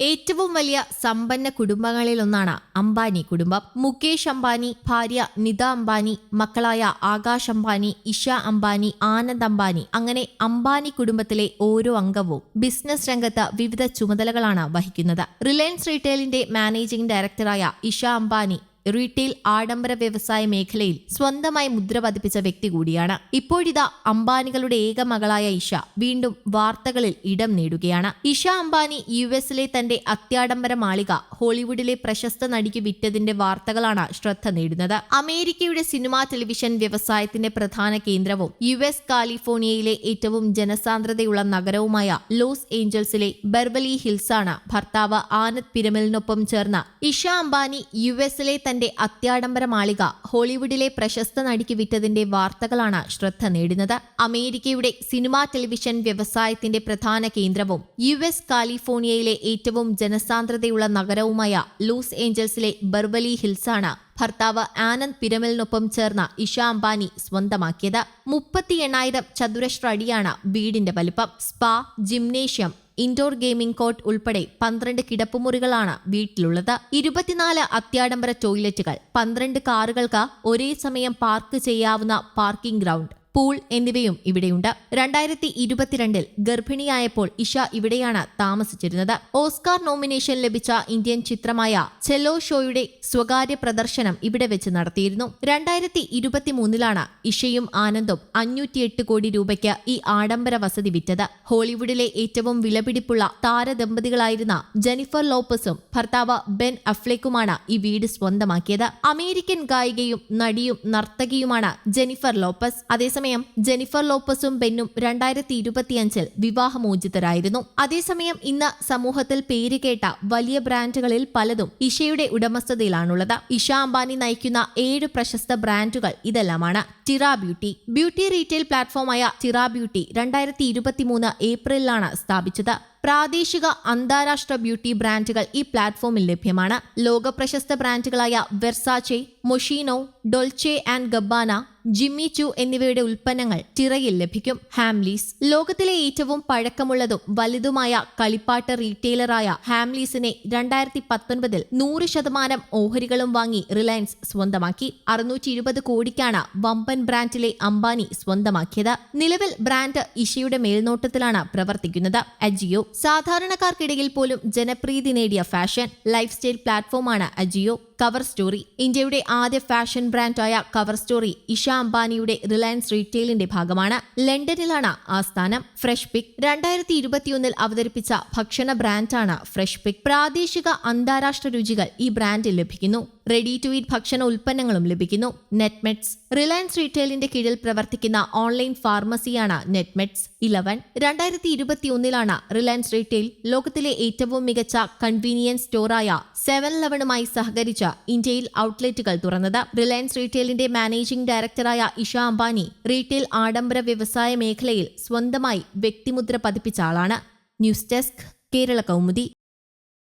ഏറ്റവും വലിയ സമ്പന്ന കുടുംബങ്ങളിലൊന്നാണ് അംബാനി കുടുംബം. മുകേഷ് അംബാനി ഭാര്യ നിത അംബാനി മക്കളായ ആകാശ് അംബാനി ഇഷ അംബാനി ആനന്ദ് അംബാനി. അങ്ങനെ അംബാനി കുടുംബത്തിലെ ഓരോ അംഗവും ബിസിനസ് രംഗത്ത് വിവിധ ചുമതലകളാണ് വഹിക്കുന്നത്. റിലയൻസ് റീറ്റെയിലിന്റെ മാനേജിംഗ് ഡയറക്ടറായ ഇഷ അംബാനി റീറ്റെയിൽ ആഡംബര വ്യവസായ മേഖലയിൽ സ്വന്തമായി മുദ്ര പതിപ്പിച്ച വ്യക്തി കൂടിയാണ്. ഇപ്പോഴിതാ അംബാനികളുടെ ഏക മകളായ ഇഷ വീണ്ടും വാർത്തകളിൽ ഇടം നേടുകയാണ്. ഇഷ അംബാനി യു എസിലെ തന്റെ അത്യാഡംബര മാളിക ഹോളിവുഡിലെ പ്രശസ്ത നടിക്ക് വിറ്റതിന്റെ വാർത്തകളാണ് ശ്രദ്ധ നേടുന്നത്. അമേരിക്കയുടെ സിനിമാ ടെലിവിഷൻ വ്യവസായത്തിന്റെ പ്രധാന കേന്ദ്രവും യു എസ് കാലിഫോർണിയയിലെ ഏറ്റവും ജനസാന്ദ്രതയുള്ള നഗരവുമായ ലോസ് ഏഞ്ചൽസിലെ ബെർവലി ഹിൽസാണ് ഭർത്താവ് ആനന്ദ് പിരമലിനൊപ്പം ചേർന്ന ഇഷ അംബാനി യു എസിലെ തന്റെ അത്യാഡംബര മാളിക ഹോളിവുഡിലെ പ്രശസ്ത നടിക്ക് വിറ്റതിന്റെ വാർത്തകളാണ് ശ്രദ്ധ നേടുന്നത്. അമേരിക്കയുടെ സിനിമാ ടെലിവിഷൻ വ്യവസായത്തിന്റെ പ്രധാന കേന്ദ്രവും യു എസ് കാലിഫോർണിയയിലെ ഏറ്റവും ജനസാന്ദ്രതയുള്ള നഗരവുമായ ലോസ് ഏഞ്ചൽസിലെ ബർബലി ഹിൽസാണ് ഭർത്താവ് ആനന്ദ് പിരമലിനൊപ്പം ചേർന്ന ഇഷ അംബാനി സ്വന്തമാക്കിയത്. മുപ്പത്തി എണ്ണായിരം ചതുരശ്ര അടിയാണ് വീടിന്റെ വലിപ്പം. Spa gymnasium indoor gaming court ഉൾപ്പെടെ പന്ത്രണ്ട് കിടപ്പുമുറികളാണ് വീട്ടിലുള്ളത്. ഇരുപത്തിനാല് അത്യാഡംബര ടോയ്ലറ്റുകൾ പന്ത്രണ്ട് കാറുകൾക്ക് ഒരേ സമയം പാർക്ക് ചെയ്യാവുന്ന പാർക്കിംഗ് ഗ്രൗണ്ട് പൂൾ എന്നിവയും ഇവിടെയുണ്ട്. രണ്ടായിരത്തി ഇരുപത്തിരണ്ടിൽ ഗർഭിണിയായപ്പോൾ ഇഷ ഇവിടെയാണ് താമസിച്ചിരുന്നത്. ഓസ്കാർ നോമിനേഷൻ ലഭിച്ച ഇന്ത്യൻ ചിത്രമായ ചെല്ലോ ഷോയുടെ സ്വകാര്യ പ്രദർശനം ഇവിടെ വെച്ച് നടത്തിയിരുന്നു. രണ്ടായിരത്തി ഇരുപത്തിമൂന്നിലാണ് ഇഷയും ആനന്ദും അഞ്ഞൂറ്റിയെട്ട് കോടി രൂപയ്ക്ക് ഈ ആഡംബര വസതി വിറ്റത്. ഹോളിവുഡിലെ ഏറ്റവും വിലപിടിപ്പുള്ള താരദമ്പതികളായിരുന്ന ജെനിഫർ ലോപ്പസും ഭർത്താവ് ബെൻ അഫ്ലേക്കുമാണ് ഈ വീട് സ്വന്തമാക്കിയത്. അമേരിക്കൻ ഗായികയും നടിയും നർത്തകിയുമാണ് ജെനിഫർ ലോപ്പസ്. അതേസമയം ജെനിഫർ ലോപ്പസും ബെന്നും രണ്ടായിരത്തി ഇരുപത്തിയഞ്ചിൽ വിവാഹമോചിതരായിരുന്നു. അതേസമയം ഇന്ന് സമൂഹത്തിൽ പേരുകേട്ട വലിയ ബ്രാൻഡുകളിൽ പലതും ഇഷയുടെ ഉടമസ്ഥതയിലാണുള്ളത്. ഇഷ അംബാനി നയിക്കുന്ന ഏഴ് പ്രശസ്ത ബ്രാൻഡുകൾ ഇതെല്ലാമാണ്. ടിറ ബ്യൂട്ടി. ബ്യൂട്ടി റീറ്റെയിൽ പ്ലാറ്റ്ഫോമായ ടിറ ബ്യൂട്ടി രണ്ടായിരത്തി ഇരുപത്തിമൂന്ന് ഏപ്രിലിലാണ് സ്ഥാപിച്ചത്. പ്രാദേശിക അന്താരാഷ്ട്ര ബ്യൂട്ടി ബ്രാൻഡുകൾ ഈ പ്ലാറ്റ്ഫോമിൽ ലഭ്യമാണ്. ലോകപ്രശസ്ത ബ്രാൻഡുകളായ വെർസാച്ചെ മൊഷീനോ ഡൊൽച്ചെ ആൻഡ് ഗബ്ബാന ജിമ്മി ചു എന്നിവയുടെ ഉൽപ്പന്നങ്ങൾ ചിറയിൽ ലഭിക്കും. ഹാംലീസ് ലോകത്തിലെ ഏറ്റവും പഴക്കമുള്ളതും വലുതുമായ കളിപ്പാട്ട റീറ്റെയിലറായ ഹാംലീസിനെ രണ്ടായിരത്തി പത്തൊൻപതിൽ നൂറ് ശതമാനം ഓഹരികളും വാങ്ങി റിലയൻസ് സ്വന്തമാക്കി. അറുന്നൂറ്റി ഇരുപത് കോടിക്കാണ് വമ്പൻ ബ്രാൻഡിലെ അംബാനി സ്വന്തമാക്കിയത്. നിലവിൽ ബ്രാൻഡ് ഇഷയുടെ മേൽനോട്ടത്തിലാണ് പ്രവർത്തിക്കുന്നത്. അജിയോ സാധാരണക്കാർക്കിടയിൽ പോലും ജനപ്രീതി നേടിയ ഫാഷൻ ലൈഫ് സ്റ്റൈൽ പ്ലാറ്റ്ഫോമാണ് അജിയോ. കവർ സ്റ്റോറി ഇന്ത്യയുടെ ആദ്യ ഫാഷൻ ബ്രാൻഡായ കവർ സ്റ്റോറി ഇഷ അംബാനിയുടെ റിലയൻസ് റീറ്റെയിലിന്റെ ഭാഗമാണ്. ലണ്ടനിലാണ് ആസ്ഥാനം ഫ്രഷ് പിക് രണ്ടായിരത്തി ഇരുപത്തിയൊന്നിൽ അവതരിപ്പിച്ച ഭക്ഷണ ബ്രാൻഡാണ് ഫ്രഷ് പിക് പ്രാദേശിക അന്താരാഷ്ട്ര രുചികൾ ഈ ബ്രാൻഡിൽ ലഭിക്കുന്നു. റെഡി ടു ഈറ്റ് ഭക്ഷണ ഉൽപ്പന്നങ്ങളും ലഭിക്കുന്നു. നെറ്റ്മെറ്റ്സ് റിലയൻസ് റീറ്റെയിലിന്റെ കീഴിൽ പ്രവർത്തിക്കുന്ന ഓൺലൈൻ ഫാർമസിയാണ് നെറ്റ്മെറ്റ്സ് ഇലവൻ രണ്ടായിരത്തി ഇരുപത്തിയൊന്നിലാണ് റിലയൻസ് റീറ്റെയിൽ ലോകത്തിലെ ഏറ്റവും മികച്ച കൺവീനിയൻസ് സ്റ്റോറായ സെവൻ ഇലവനുമായി സഹകരിച്ച ഇന്ത്യയിൽ ഔട്ട്ലെറ്റുകൾ തുറന്നത്. റിലയൻസ് റീറ്റെയിലിന്റെ മാനേജിംഗ് ഡയറക്ടറായ ഇഷ അംബാനി റീറ്റെയിൽ ആഡംബര വ്യവസായ മേഖലയിൽ സ്വന്തമായി വ്യക്തിമുദ്ര പതിപ്പിച്ച ആളാണ്. News desk Kerala Kaumudi.